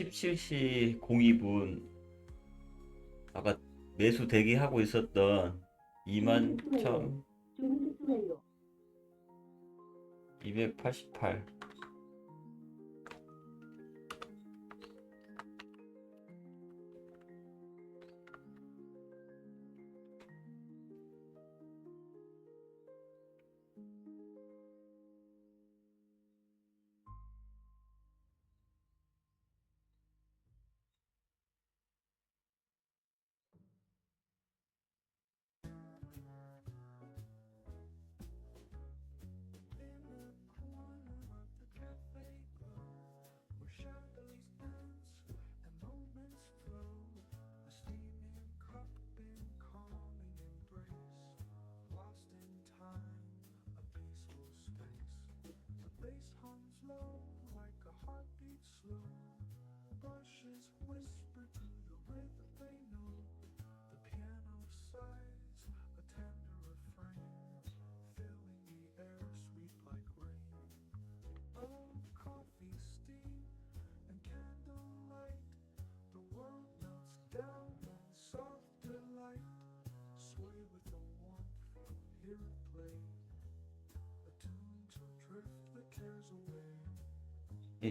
17시 02분 아까 매수 대기하고 있었던 2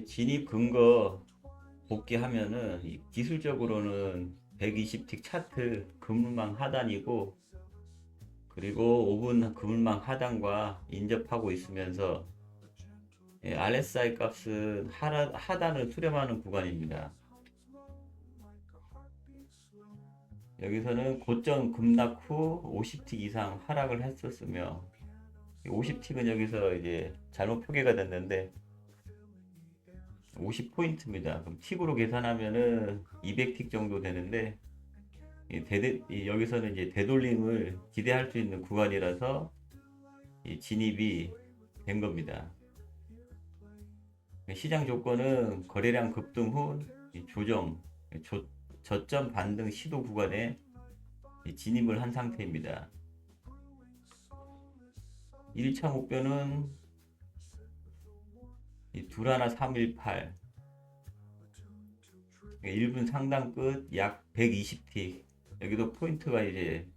진입 근거 복귀하면은 이 기술적으로는 120틱 차트 그물망 하단이고 그리고 5분 그물망 하단과 인접하고 있으면서 예, RSI 값은 하라, 하단을 수렴하는 구간입니다. 여기서는 고점 급락 후 50틱 이상 하락을 했었으며 50틱은 여기서 이제 잘못 표기가 됐는데 50포인트입니다. 그럼 틱으로 계산하면은 200틱 정도 되는데 이 대대, 이 여기서는 이제 되돌림을 기대할 수 있는 구간이라서 이 진입이 된 겁니다. 시장 조건은 거래량 급등 후이 조정, 조, 저점 반등 시도 구간에 이 진입을 한 상태입니다. 1차 목표는 이 둘하나 318 1분 상당 끝 약 120틱 여기도 포인트가 이제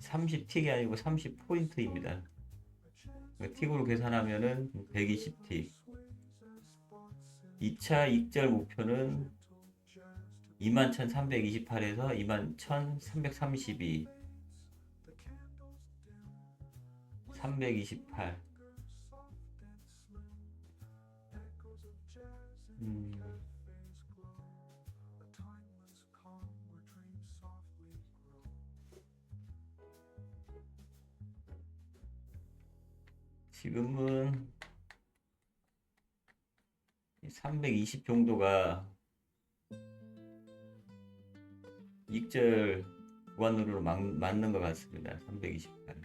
30틱이 아니고 30포인트입니다. 틱으로 계산하면은 120틱 2차 익절 목표는 21,328에서 21,332 328 음. 지금은 320 정도가 익절 구간으로 막, 맞는 것 같습니다. 328.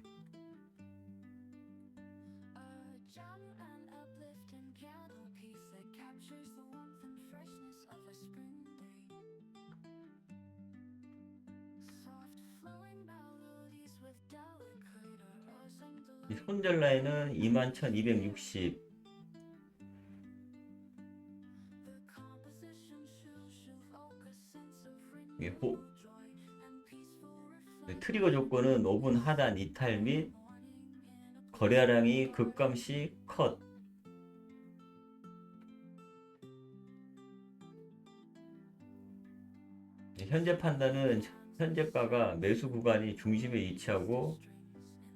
라인은 21,260. the composition shows you focus sense of 이게 호, 네, 트리거 조건은 5분 하단 이탈 및 거래량이 급감 시 컷. 네, 현재 판단은 현재가가 매수 구간이 중심에 위치하고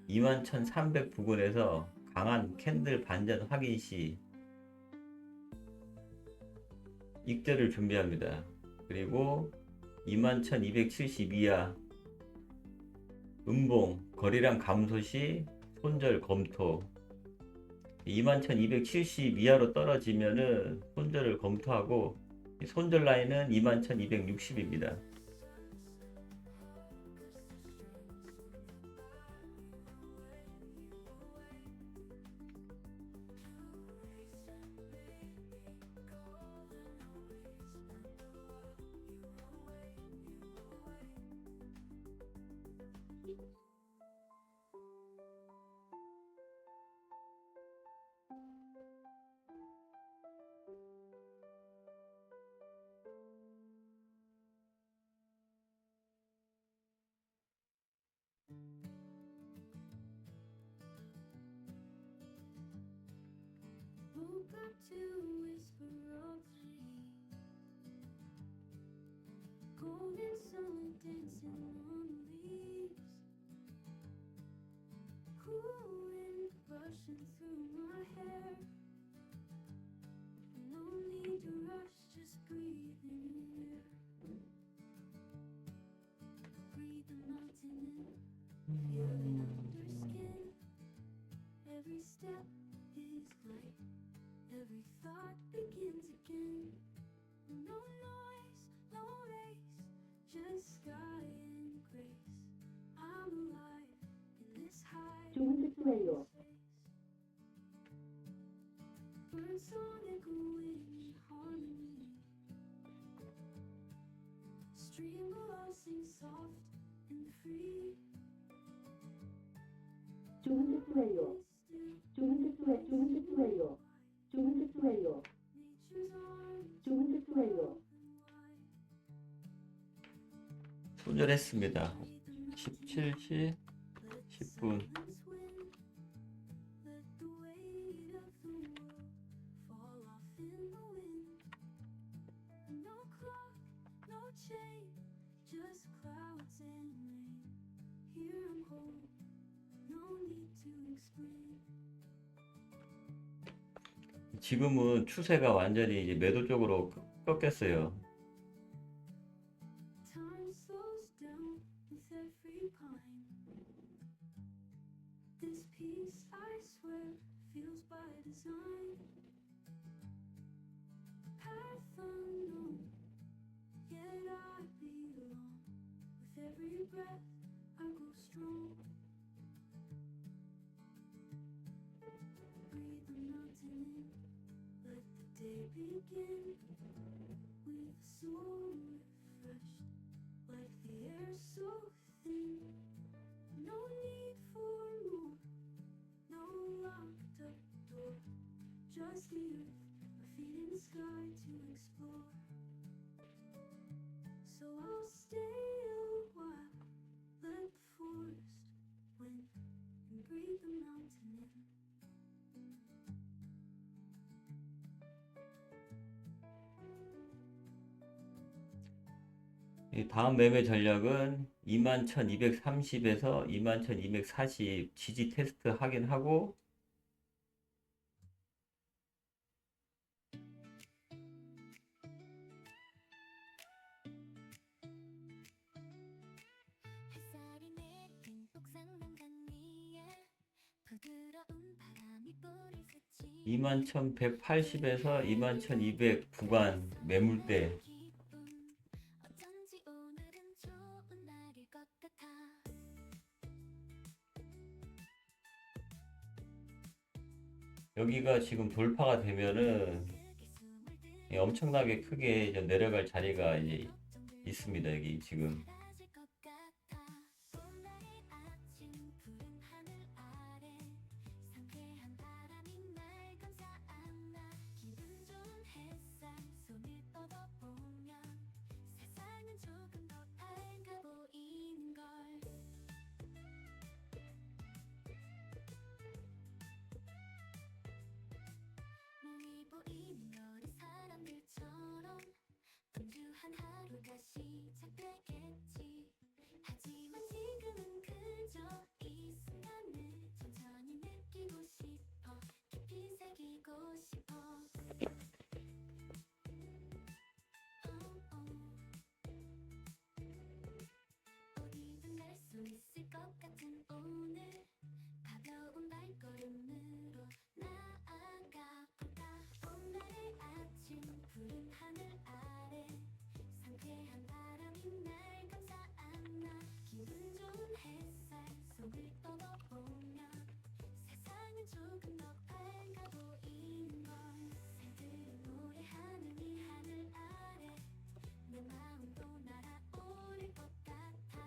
21,300 부근에서 강한 캔들 반전 확인 시 익절을 준비합니다. 그리고 21,270 이하 음봉 거래량 감소 시 손절 검토 21,270 이하로 떨어지면은 손절을 검토하고 이 손절 라인은 21,260입니다. Stop to whisper. Golden sun dancing on the leaves. Cool free. 좋은. Still, 좋은 특수예요. 소절했습니다. 17시 10분. No chain, just clouds and rain. Here I'm whole, no need to explain. 지금은 추세가 완전히 이제 매도 쪽으로 꺾- 꺾였어요. Time slows down with every pine. This peace, I swear, feels by design. Path unknown, yet I belong. With every breath, I grow strong. Breathe the mountain in, let the day begin. With a soul refreshed like the air so thin. No need for more, no locked up door. Just the earth, my feet in the sky to explore. So I'll stay a while, let the forest wind and breathe the mountain in. 이 다음 매매 전략은 21,230에서 21,240 지지 테스트 하긴 하고 21,180에서 21,200 구간 매물대 여기가 지금 돌파가 되면은 엄청나게 크게 내려갈 자리가 이제 있습니다. 여기 지금 하루가 시작되겠지. 하지만 지금은 그저 이 순간을 천천히 느끼고 싶어. 깊이 새기고 싶어. 어, 어. 어디든 갈수 있을 것 같은 조금 더 밝아 보이는 걸 새들이 노래하는 이 하늘 아래 내 마음 도 날아오를 것 같아.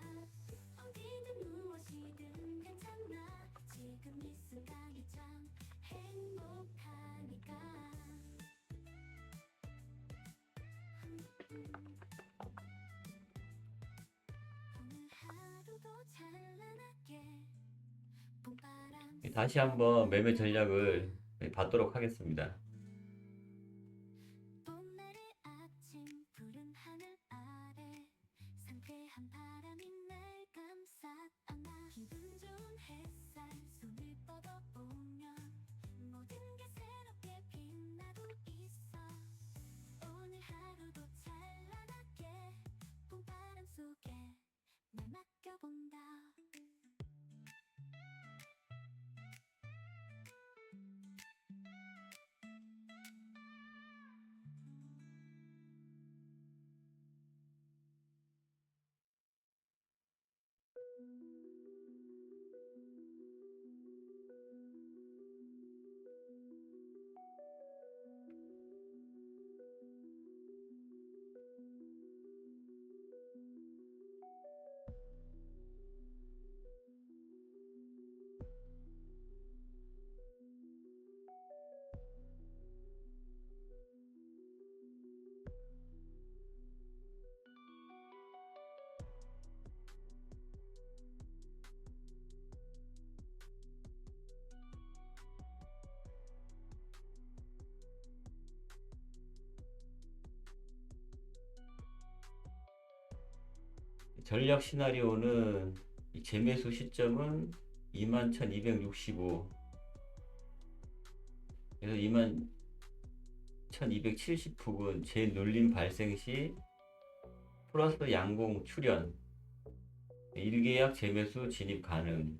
어디든 무엇이든 괜찮아. 지금 이 순간이 참 행복하니까. 오늘 하루도 봄바람 다시 한번 매매 전략을 받도록 하겠습니다. 맡겨본다 전략 시나리오는 이 재매수 시점은 21,265 그래서 21,270 부근 재눌림 발생 시 플러스 양봉 출현 1계약 재매수 진입 가능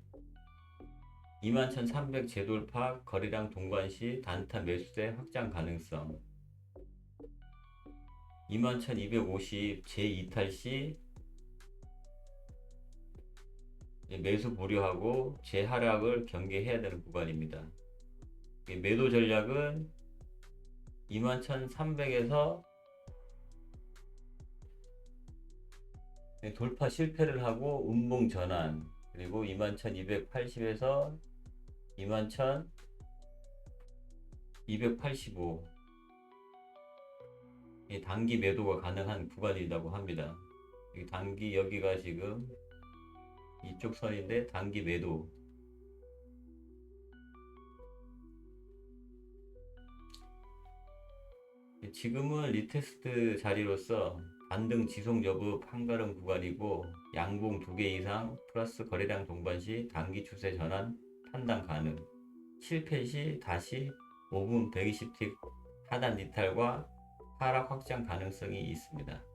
21,300 재돌파 거래량 동관 시 단타 매수세 확장 가능성 21,250 재이탈 시 매수 보류하고 재하락을 경계해야 되는 구간입니다. 이 매도 전략은 21,300에서 돌파 실패를 하고 음봉 전환 그리고 21,280에서 21,285이 단기 매도가 가능한 구간이라고 합니다. 이 단기 여기가 지금 이쪽 선인데 단기 매도 지금은 리테스트 자리로서 반등 지속 여부 판가름 구간이고 양봉 두개 이상 플러스 거래량 동반 시 단기 추세 전환 판단 가능 실패 시 다시 5분 120틱 하단 이탈과 하락 확장 가능성이 있습니다.